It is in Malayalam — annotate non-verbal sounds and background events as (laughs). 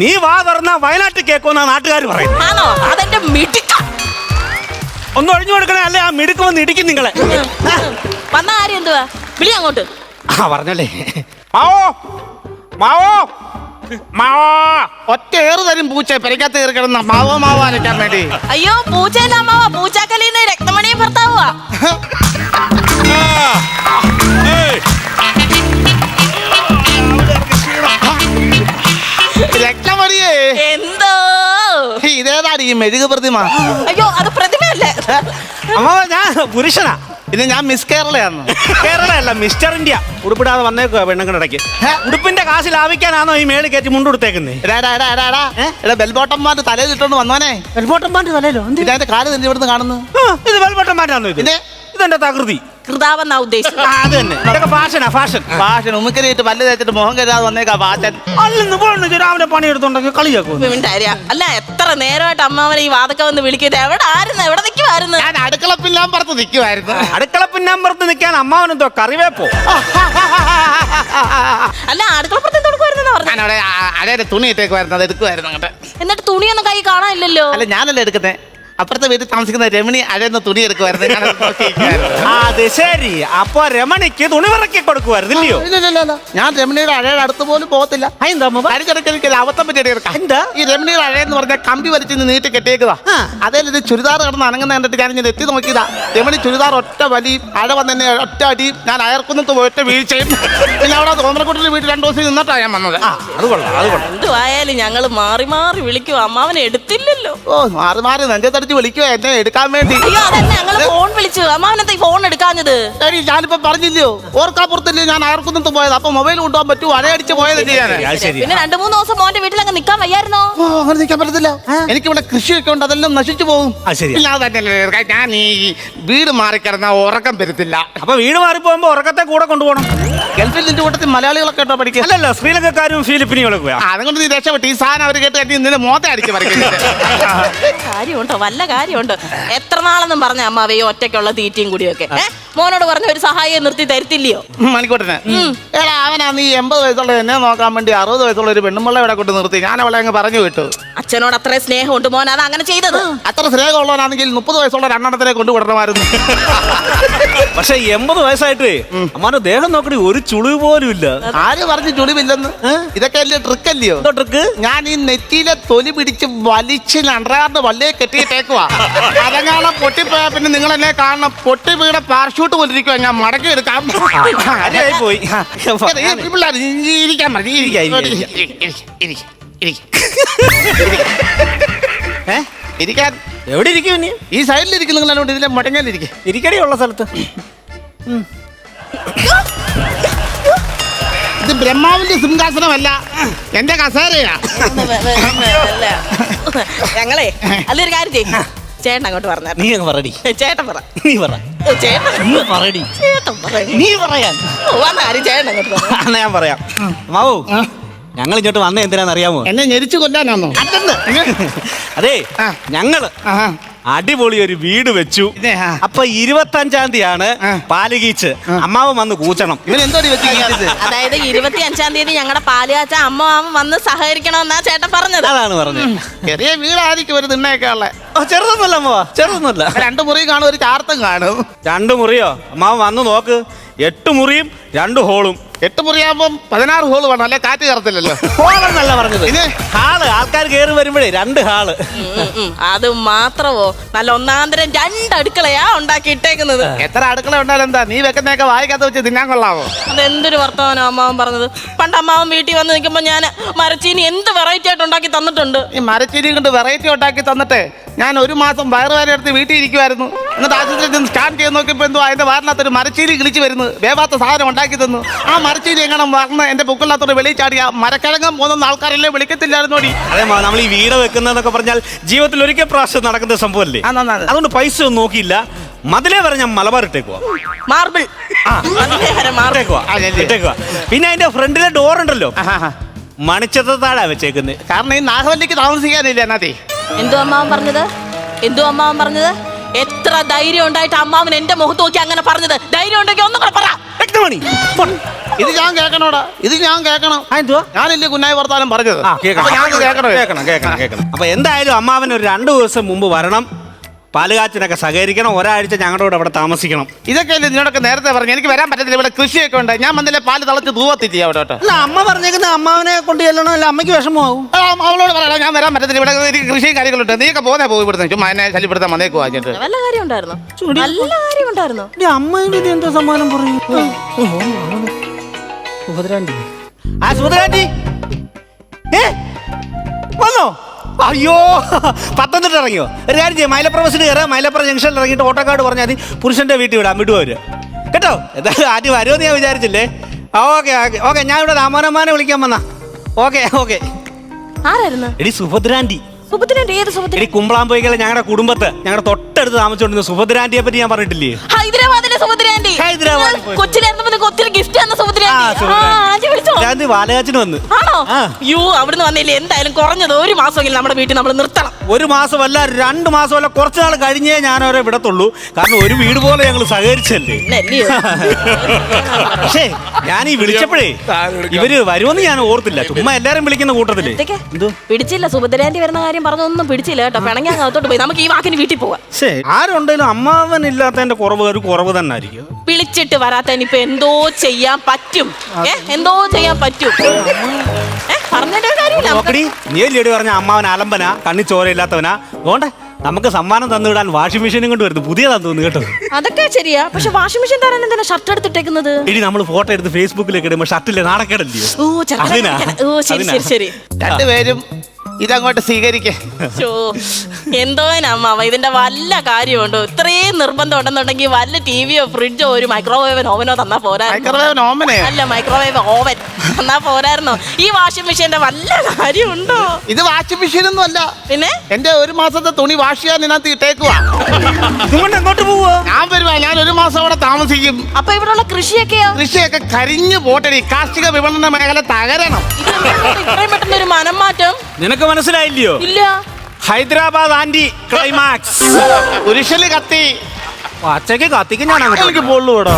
നീ വാ തുറന്ന വയനാട്ടിൽ കേൾക്കുമെന്നാ നാട്ടുകാർ പറയും ആണോ? അതെന്റെ മിടുക്ക. ഒന്ന് ഒഴിഞ്ഞു കൊടുക്കണേ അല്ലേ? ആ മിടുക്ക് വന്ന് ഇടിക്കും നിങ്ങളെ. വന്ന കാര്യം എന്തുവാ? വിളി അങ്ങോട്ട്. ആ പറഞ്ഞല്ലേ മാവോ? മാവോ? മാവോ. ഒറ്റ ഏറ് തരും പൂച്ച പെരക്കകത്ത് കയറി കിടന്ന മാവോ മാവോ അനക്കാൻ വേണ്ടി. അയ്യോ പൂച്ചയല്ല അമ്മാവാ. പൂച്ചാക്കലിന്ന് രക്തമണിയെ ഭർത്താവുക മെഴുകു പ്രതിമ. അയ്യോ അത് പ്രതിമയല്ലേ? അമ്മ ഞാൻ പുരുഷനാ. പിന്നെ ഞാൻ മിസ് കേരളയാണ്. കേരളയല്ല മിസ്റ്റർ ഇന്ത്യ. ഉടുപ്പിടാതെ വന്നേക്കുക പെണ്ണുങ്ങളുടെ ഇടയ്ക്ക്. ഉടുപ്പിന്റെ കാശ് ലാഭിക്കാനാണോ ഈ മേളിൽ കയറ്റി മുണ്ടുടുത്തേക്കുന്നേ എടാ ബെൽബോട്ടന്മാരുടെ തലയിൽ ഇട്ടോണ്ട് വന്നോനെ വെൽബോട്ടം തലയിലോ? ഇതിന്റെ കാൽ തന്നെ ഇവിടുന്ന് കാണുന്നു. ഇത് വെൽബോട്ടം പാന്റാണോ ഇത്? ഇതെന്റെ തകൃതി? കൃതാവെന്നാ ഉദ്ദേശിച്ചത്? അത് തന്നെ. ഇതൊക്കെ ഫാഷനാ ഫാഷൻ ഭാഷ ഉമ്മിക്കരിയിട്ട് പല്ല് തേച്ചിട്ട് മുഖം കരുതാതെ വന്നേക്കാ ഫാഷൻ അല്ലെന്ന് പോണെന്ന് രാവിലെ പണിയെടുത്തുണ്ടെങ്കിൽ കളിയാക്കും മിണ്ടാരിയ അല്ല എത്ര നേരമായിട്ട് അമ്മാവനെ ഈ വാതൊക്കെ വന്ന് വിളിക്കുന്നത് എവിടെ ആയിരുന്നു എവിടെ നിൽക്കുമായിരുന്നു ഞാൻ അടുക്കള പില്ലാം പറത്ത് നിൽക്കുമായിരുന്നു അടുക്കള പിന്നാമ്പറത്ത് നിൽക്കാൻ അമ്മാവനെന്തോ കറിവേപ്പോ? അല്ല അടുക്കളപ്പുറത്ത് കൊടുക്കുമായിരുന്നു പറഞ്ഞു? അടയുടെ തുണി ഇട്ടേക്ക് വരുന്നത് എടുക്കുമായിരുന്നു അങ്ങോട്ട്. എന്നിട്ട് തുണിയൊന്നും കൈ കാണാനില്ലല്ലോ. അല്ല ഞാനല്ലേ എടുക്കുന്നേ? അപ്പുറത്തെ വീട്ടിൽ താമസിക്കുന്ന രമണി അഴന്ന് തുണി എടുക്കുമായിരുന്നു ആ, അത് ശരി. അപ്പൊ രമണിക്ക് തുണി വിറക്കി കൊടുക്കുമായിരുന്നു ഇല്ലയോ ഇല്ല, ഇല്ല, ഇല്ല. ഞാൻ രമണിയുടെ അഴയുടെ അടുത്ത് പോലും പോകത്തില്ല. എന്താ അമ്മ കരിക്കടക്ക് അബദ്ധം പറ്റി എടുക്കാം. എന്താ? ഈ രമണിയുടെ അഴയെന്ന് പറഞ്ഞാൽ കമ്പി വലിച്ച് നീട്ടി കെട്ടിയേക്കുതാ ആ. അതേ ഇത് ചുരിദാർ കിടന്ന് അനങ്ങുന്ന കണ്ടിട്ട് ഞാൻ ഇങ്ങനെ എത്തി നോക്കിയതാ. രമണി ചുരിദാർ ഒറ്റ വലി അഴ വന്നെ ഒറ്റ അടി ഞാൻ അയർക്കുന്നത്ത് ഒറ്റ വീഴ്ചയും. പിന്നെ അവിടെ തോമനക്കുട്ടിന്റെ വീട്ടിൽ രണ്ടു ദിവസം നിന്നിട്ടാ ഞാൻ വന്നത്. അത് കൊള്ളാം അത് കൊള്ളാം. എന്തുവായാലും ഞങ്ങൾ മാറി മാറി വിളിക്കും അമ്മാവനെ എടുത്തില്ലല്ലോ. ഓ മാറി മാറി നെഞ്ചത്തടിച്ച് വിളിക്കുക എന്നെ എടുക്കാൻ വേണ്ടി. അയ്യോ അതന്നെ ഞങ്ങൾ ഫോൺ വിളിച്ചു. അമ്മാവനത്തെ ഫോൺ ഫോൺ എടുക്കാഞ്ഞത് എടി, ഞാനിപ്പോ പറഞ്ഞില്ലയോ? ഓർക്കാപ്പുറത്തില്ലേ ഞാൻ ആർക്കൊന്നും പോയത്? അപ്പൊ മൊബൈൽ കൊണ്ടുപോകാൻ പറ്റൂ അരയടിച്ച് പോയതല്ലേ ഞാൻ അത് ശരി. പിന്നെ രണ്ടു മൂന്ന് ദിവസം മോന്റെ വീട്ടിൽ അങ്ങ് നിക്കാൻ വയ്യായിരുന്നോ? ഓ അങ്ങനെ നിൽക്കാൻ പറ്റത്തില്ല. എനിക്കിവിടെ കൃഷിയൊക്കെ ഉണ്ട് അതെല്ലാം നശിച്ചു പോകും. ആ, ശരിയാ. പിന്നെ അത് തന്നെയല്ലേ ഇറക്കാൻ. ഞാൻ ഈ വീട് മാറിക്കിടന്ന ഉറക്കം വരുത്തില്ല. അപ്പൊ വീട് മാറി പോകുമ്പോ ഉറക്കത്തെ കൂടെ കൊണ്ടുപോകണം. ഗൾഫിൽ നിന്റെ കൂട്ടത്തിൽ മലയാളികളൊക്കെ കേട്ടോ പഠിക്കുക അല്ലല്ല ശ്രീലങ്കക്കാരും ഫിലിപ്പിനികളൊക്കെ പോയാ. അതുകൊണ്ട് നീ രക്ഷപ്പെട്ടു. ഈ സാധനം അവർ കേട്ട് കഴിഞ്ഞ് നിന്റെ മോത്തെ അടിച്ച് പറിക്കുന്നുണ്ട് കാര്യമുണ്ടോ? വല്ല കാര്യമുണ്ടോ? എത്ര നാളെന്നും പറഞ്ഞ അമ്മാവേ ഈ ഒറ്റയ്ക്കുള്ള തീറ്റയും കൂടിയൊക്കെ. ഏ? മോനോട് പറഞ്ഞ ഒരു സഹായം നിർത്തി തരത്തില്ലയോ? മണിക്കൂട്ടനെ. എടാ അവനാ നീ എൺപത് വയസ്സുള്ള എന്നെ നോക്കാൻ വേണ്ടി അറുപത് വയസ്സുള്ള ഒരു പെണ്ണുമ്പളെ ഇവിടെ കൊണ്ട് നിർത്തി. ഞാൻ അവളെ അങ്ങ് പറഞ്ഞു വിട്ടു. അച്ഛനോട് അത്ര സ്നേഹമുണ്ട് മോൻ അത് അങ്ങനെ ചെയ്തത്. അത്ര സ്നേഹമുള്ളവനാണെങ്കിൽ മുപ്പത് വയസ്സുള്ള രണ്ടെണ്ണത്തിനെ കൊണ്ടുവിടണമായിരുന്നു. (laughs) പക്ഷെ എൺപത് വയസ്സായിട്ട് അമ്മാന്റെ ദേഹം നോക്കണി ഒരു ചുളിവ് പോലും ഇല്ല. ആര് പറഞ്ഞു ചുളിവില്ലെന്ന്? ഇതൊക്കെ അല്ലേ ട്രിക്ക് അല്ലയോ എന്തോ ട്രിക്ക്? ഞാൻ ഈ നെറ്റിയിലെ തൊലി പിടിച്ച് വലിച്ച് അണ്ടറാറിന്റെ വള്ളിയെ കെട്ടിയിട്ടേക്കുവാ. അരങ്ങാളം പൊട്ടിപ്പോയാ പിന്നെ നിങ്ങൾ എന്നെ കാണണം. പൊട്ടി വീണ പാർഷൂട്ട് പോലിരിക്കുവാ ഞാൻ മടക്കി എടുക്കാം കാര്യമായി പോയി ഈ ഇരിക്കാൻ മതി ഇരിക്കാം, ഇരിക്കാം, ഇരിക്ക്, ഇരിക്ക്, ഏ? ഇരിക്കാൻ. എവിടെ ഇരിക്കും ഇനി? ഈ സൈഡിൽ ഇരിക്കും നിങ്ങൾ എന്നോട് ഇതിലെ മുടങ്ങാനിരിക്കും ഇരിക്കടി ഉള്ള സ്ഥലത്ത്. ഇത് ബ്രഹ്മാവിന്റെ സിംഹാസനമല്ല എന്റെ കസേരയാ. ഞങ്ങളെ അല്ലൊരു കാര്യം ചെയ്യും. ചേട്ടൻ അങ്ങോട്ട് പറഞ്ഞ നീ അങ്ങ് പറടി. ചേട്ടൻ പറ. നീ പറ. ചേട്ടൻ നീ പറടി ചേട്ടൻ പറ. നീ പറയാൻ. കാര്യം ചേട്ടൻ അങ്ങോട്ട് പറ. എന്നാ ഞാൻ പറയാം. മാവു ഞങ്ങൾ ഇങ്ങോട്ട് വന്ന എന്തിനാന്ന് അറിയാമോ? എന്നെ ഞെരിച്ചു കൊല്ലാനാണോ അതെ. ഞങ്ങൾ. അടിപൊളി ഒരു വീട് വെച്ചു. അപ്പൊ ഇരുപത്തി അഞ്ചാം തീയതിയാണ്. പാലുകീച്ച് അമ്മാവൻ വന്ന് കൂച്ചണം. അതായത് ഇരുപത്തി അഞ്ചാം തീയതി ഞങ്ങളുടെ പാലുകാച്ച അമ്മ മാമ വന്ന് സഹകരിക്കണമെന്നാ ചേട്ടൻ പറഞ്ഞത്. അതാണ് പറഞ്ഞത്. ചെറിയ വീടായിരിക്കും ഒരു തിണ്ണയൊക്കെ ഉള്ള ചെറുതൊന്നുമല്ല അമ്മ ചെറുതൊന്നുമല്ല. രണ്ടു മുറി കാണും ഒരു ചാർത്തും കാണും. രണ്ടു മുറിയോ? അമ്മാവൻ വന്ന് നോക്ക്. എട്ട് മുറിയും രണ്ട് ഹോളും. എട്ട് മുറിയാകുമ്പോൾ പതിനാറ് ഹോൾ വേണം. അല്ലെ? കാറ്റ് കയറത്തില്ലല്ലോ. (laughs) ഹോളെന്നല്ല പറഞ്ഞത്. പിന്നെ? ഹാൾ. ആൾക്കാർ കയറി വരുമ്പോഴേ രണ്ട് ഹാൾ. അത് മാത്രമോ? നല്ല ഒന്നാന്തരം രണ്ട് അടുക്കളയാ ഉണ്ടാക്കി ഇട്ടേക്കുന്നത്. എത്ര അടുക്കള ഉണ്ടായാലും എന്താ? നീ വെക്കുന്നതൊക്കെ വായിക്കാത്ത വെച്ച് തിന്നാൻ കൊള്ളാവോ? അതെന്തൊരു വർത്തമാനം അമ്മാവൻ പറഞ്ഞത്? പണ്ട് അമ്മാവൻ വീട്ടിൽ വന്ന് നിൽക്കുമ്പോൾ ഞാൻ മരച്ചീനി എന്ത് വെറൈറ്റി ആയിട്ട് ഉണ്ടാക്കി തന്നിട്ടുണ്ട്? ഈ മരച്ചീനി കൊണ്ട് വെറൈറ്റി ഉണ്ടാക്കി തന്നിട്ട് ഞാൻ ഒരു മാസം വയറുവേന എടുത്ത് വീട്ടിൽ ഇരിക്കുമായിരുന്നു എന്നിട്ട് ആശുപത്രിയിൽ നിന്ന് സ്കാൻ ചെയ്ത് നോക്കിയപ്പോൾ എന്തോ അതിന്റെ വാറിനകത്തൊരു മരച്ചീരി കിളിച്ച് വരുന്നു. വേവാത്ത സാധനം ഉണ്ടാക്കി തന്നു. ആ മരച്ചീരി എങ്ങനെ വന്ന് എന്റെ പൊക്കില്ലാത്തോട് വെളിയിൽ ചാടിയ മരക്കിഴങ്ങം പോകുന്ന ആൾക്കാരല്ലേ വിളിക്കത്തില്ലായിരുന്നോടി അതെ നമ്മൾ ഈ വീട് വെക്കുന്നതെന്നൊക്കെ പറഞ്ഞാൽ ജീവിതത്തിൽ ഒരിക്കൽ പ്രാവശ്യം നടക്കുന്ന സംഭവമല്ലേ? ആ. അതുകൊണ്ട് പൈസ ഒന്നും നോക്കിയില്ല. മതിലേ വരെ ഞാൻ മലബാർ ഇട്ടേക്കുവാ മാർബിൾ. ആ, പിന്നെ അതിന്റെ ഫ്രണ്ടിലെ ഡോർ ഉണ്ടല്ലോ. ആഹാ. മണിച്ചത്താടാ വെച്ചേക്കുന്നത് കാരണം ഈ നാഗവല്ലിക്ക് താമസിക്കാനില്ല എന്നാത്തി എന്തോ അമ്മാവൻ പറഞ്ഞത്? എന്തു അമ്മാവൻ പറഞ്ഞത്? എത്ര ധൈര്യം ഉണ്ടായിട്ട് അമ്മാവൻ എന്റെ മുഖത്ത് നോക്കി അങ്ങനെ പറഞ്ഞത്? ധൈര്യം ഉണ്ടെങ്കിൽ ഒന്നും കൂടെ പറ. രക്തമണി ഇത് ഞാൻ കേൾക്കണോടാ ഇത് ഞാൻ കേൾക്കണം എന്തുവാ? ഞാനില്ലേ കുന്നായി വർത്താനം പറഞ്ഞത്? അപ്പൊ ഞാനത് കേൾക്കണോ കേൾക്കണം കേൾക്കണം കേൾക്കണം അപ്പൊ എന്തായാലും അമ്മാവൻ ഒരു രണ്ടു ദിവസം മുമ്പ് വരണം. പാലുകാച്ചിനൊക്കെ സഹകരിക്കണം. ഒരാഴ്ച ഞങ്ങളുടെ കൂടെ അവിടെ താമസിക്കണം. ഇതൊക്കെ അല്ലേ നിന്നോടൊക്കെ നേരത്തെ പറഞ്ഞു? എനിക്ക് വരാൻ പറ്റത്തില്ല. ഇവിടെ കൃഷിയൊക്കെ ഉണ്ട്. ഞാൻ വന്നില്ലേ പാൽ തളച്ച് തൂവത്തില്ല അവിടെ കേട്ടോ അല്ല അമ്മ പറഞ്ഞേക്കുന്ന അമ്മാവനെ കൊണ്ട് ചെല്ലണോ? അല്ല അമ്മയ്ക്ക് വിഷമമാവും. ആ, അവളോട് പറയാം. ഞാൻ വരാൻ പറ്റത്തില്ല. ഇവിടെ എനിക്ക് കൃഷിയും കാര്യങ്ങളുണ്ട് നീയൊക്കെ പോന്നെ പോകും ഇവിടുന്ന്. ചുമ്മാ എന്നെ ശല്യപ്പെടുത്താൻ വന്നേക്ക് വാങ്ങിട്ട് വല്ല കാര്യം ഉണ്ടായിരുന്നു നല്ല കാര്യം ഉണ്ടായിരുന്നു അമ്മയുടെ ഇത് എന്തോ സമ്മാനം പറയും സുഭദ്രാണ്ടി ആ സുഭദ്രാണ്ടി ഏ? വന്നോ? അയ്യോ പത്തനംതിട്ട ഇറങ്ങിയോ? ഒരു കാര്യം ചെയ്യാം മൈലപ്പുറം ബസ്സിൽ കയറാം മൈലപ്പുറം ജംഗ്ഷനിൽ ഇറങ്ങിയിട്ട് ഓട്ടോക്കാട് പറഞ്ഞാൽ മതി. പുരുഷന്റെ വീട്ടിൽ വിടാം വിടുവര്. കേട്ടോ? എന്തായാലും ആദ്യം വരുമെന്ന് ഞാൻ വിചാരിച്ചില്ലേ? ഓക്കെ ഓക്കെ ഓക്കെ ഞാൻ ഇവിടെ രാമോനമ്മാനെ വിളിക്കാൻ വന്നാ. ഓക്കെ ഓക്കെ ആരായിരുന്നു? എടി സുഭദ്രാണ്ടി സുഭദ്രന്റെ ഏത് സുഭദ്ര എടി കുമ്പളാമ്പോയിക്കലെ ഞങ്ങളുടെ കുടുംബത്ത് ഞങ്ങളുടെ തൊട്ടടുത്ത് താമസിച്ചോണ്ടിരുന്ന സുഭദ്രാന്റിയെ പറ്റി ഞാൻ പറഞ്ഞിട്ടില്ലേ? ഹൈദരാബാദിലെ സുഭദ്രാന്റി. ഹൈദരാബാദിൽ പോയി. കൊച്ചിലായിരുന്നപ്പോ ഒത്തിരി ഗിഫ്റ്റ് തന്ന ആ, സുഭദ്രാന്റി. വിളിച്ചോ. ഞാൻ വാലകാച്ചിന് വന്ന്. ആണോ? ആ. യു അവിടുന്ന് വന്നില്ലേ? എന്തായാലും കുറഞ്ഞത് ഒരു മാസമെങ്കിലും നമ്മുടെ വീട്ടിൽ നമ്മൾ നിർത്തണം. ഒരു മാസമല്ല രണ്ട് മാസമല്ല കുറച്ച് നാൾ കഴിഞ്ഞേ ഞാൻ അവരെ വിടത്തുള്ളൂ. കാരണം ഒരു വീട് പോലെ ഞങ്ങൾ സഹകരിച്ചല്ലേ? പിന്നല്ലയോ? പക്ഷേ ഞാൻ ഈ വിളിച്ചപ്പോഴേ ഇവർ വരുമെന്ന് ഞാൻ ഓർത്തില്ല. ചുമ്മാ എല്ലാരും വിളിക്കുന്ന കൂട്ടത്തിൽ. ഇതൊക്കെ പിടിച്ചില്ല സുഭദ്രാന്റി വരുന്ന കാര്യം പറഞ്ഞൊന്നും പിടിച്ചില്ല കേട്ടോ. പിണങ്ങി അങ്ങ് അകത്തോട്ട് പോയി. നമുക്ക് ഈ വാക്കിന് വീട്ടിൽ പോവാം. ശേ ആരുണ്ടെങ്കിലും അമ്മാവൻ ഇല്ലാത്തതിന്റെ കുറവ് ഒരു കുറവ് തന്നെ ആയിരിക്കും വിളിച്ചിട്ട് വരാത്തതിന് ഇപ്പൊ എന്തോ ചെയ്യാൻ പറ്റും. ഏ എന്തോ ചെയ്യാൻ പറ്റും. ഏ പറഞ്ഞിട്ട് കാര്യമില്ല. നമുക്ക് നോക്കടി നീ പറഞ്ഞ അമ്മാവൻ അലമ്പന കണ്ണി ചോരയില്ലാത്തവനാ അതുകൊണ്ട് നമുക്ക് സമ്മാനം തന്നുവിടാൻ വാഷിംഗ് മെഷീനും കൊണ്ട് വരുന്നു. പുതിയതാന്ന് തോന്നുന്നു കേട്ടോ. അതൊക്കെ ശരിയാ. പക്ഷെ വാഷിംഗ് മെഷീൻ തരാൻ എന്തിനാ ഷർട്ട് എടുത്തിട്ടേക്കുന്നത്? ഇനി നമ്മൾ ഫോട്ടോ എടുത്ത് ഫേസ്ബുക്കിലേക്ക് ഇടുമ്പോൾ ഷർട്ടില്ലേ നാടക്കേടല്ലേ ഓ ചെറുക്കനെ അതിനാ? ഓ ശരി അതിനാ? ശരി ശരി. രണ്ടുപേരും ഇതങ്ങോട്ട് സ്വീകരിക്കേ. ചോ എന്തോ അമ്മാവ ഇതിന്റെ വല്ല കാര്യമുണ്ടോ? ഇത്രയും നിർബന്ധം ഉണ്ടെന്നുണ്ടെങ്കിൽ വല്ല ടിവിയോ ഫ്രിഡ്ജോ ഒരു മൈക്രോവേവ് ഓവനോ തന്നാ പോരാ. മൈക്രോവേവ് ഓമനെ അല്ല മൈക്രോവേവ് ഓവൻ തന്നാ പോരായിരുന്നോ. ഈ വാഷിംഗ് മെഷീന്റെ വല്ല കാര്യമുണ്ടോ? ഇത് വാഷിംഗ് മെഷീൻ ഒന്നും അല്ല. പിന്നെ? എന്റെ ഒരു മാസത്തെ തുണി വാഷ് ചെയ്യാൻ ഇതിനകത്ത് ഇട്ടേക്കുവാ. ഇതുകൊണ്ട് എങ്ങോട്ട് പോവാ ഞാൻ വരുവാ. ഞാൻ ഒരു മാസം അവിടെ താമസിക്കും. അപ്പൊ ഇവിടെയുള്ള കൃഷിയൊക്കെയോ? കൃഷിയൊക്കെ കരിഞ്ഞു പോട്ടടി. കാർഷിക വിപണന മേഖല തകരണം. ഇത്രയും പെട്ടെന്ന് ഒരു മനം മാറ്റം നിനക്ക് മനസ്സിലായില്ലയോ? ഇല്ല. Hyderabad anti climax. പുരുഷന് കത്തി. അച്ഛക്ക് കത്തിക്കും ഞാൻ എനിക്ക് പൊള്ളുകൂടോ